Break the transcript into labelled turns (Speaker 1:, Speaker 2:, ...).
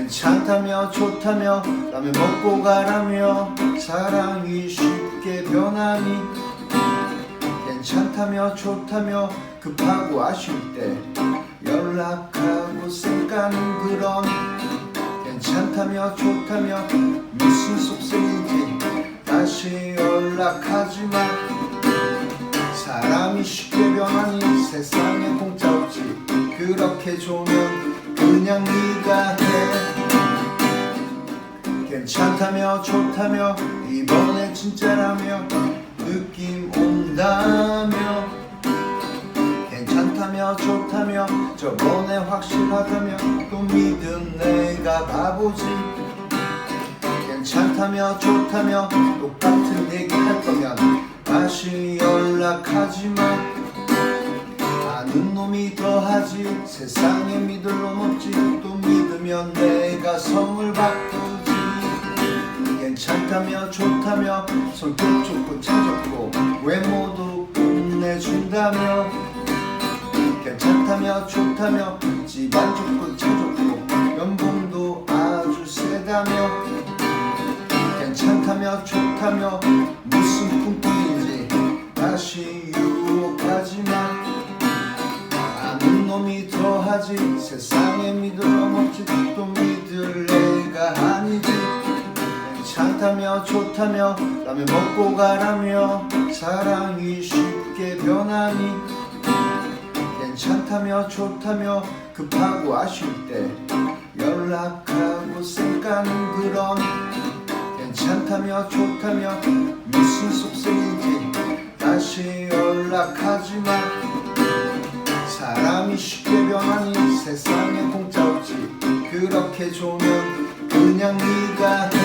Speaker 1: 괜찮다며 좋다며 라면 먹고 가라며 사랑이 쉽게 변하니. 괜찮다며 좋다며 급하고 아쉬울 때 연락하고 쌩까는 그런. 괜찮다며 좋다며 무슨 속셈인지 다시 연락하지마 사람이 쉽게 변하니 세상에 공짜 없지 그렇게 좋으면 그냥 네가 해 괜찮다며 좋다며 이번에 진짜라며 느낌 온다며. 괜찮다며 좋다며 저번에 확실하다며 또 믿은 내가 바보지. 괜찮다며 좋다며 똑같은 얘기 할 거면 다시 연락하지 마. 아는 놈이 더하지 세상에 믿을 놈 없지 또 믿으면 내가 성을 바꾸지. 괜찮다며 좋다며 성격 좋고 참 좋고 외모도 끝내준다며. 괜찮다며 좋다며 집안 좋고 참 좋고 연봉도 아주 세다며. 괜찮다며 좋다며 무슨 꿈꾸인지. 다시 유혹하지마 아는 놈이 더 하지 세상에 놈 없지 또 믿을 내가 아니지. 괜찮다며 좋다며 라면 먹고 가라며 사랑이 쉽게 변하니. 괜찮다며 좋다며 급하고 아쉬울 때 연락하고 쌩까는 그런 괜찮다며 좋다며 무슨 속셈인지. 다시 연락하지 마 사람이 쉽게 좋으면 그냥 네가 해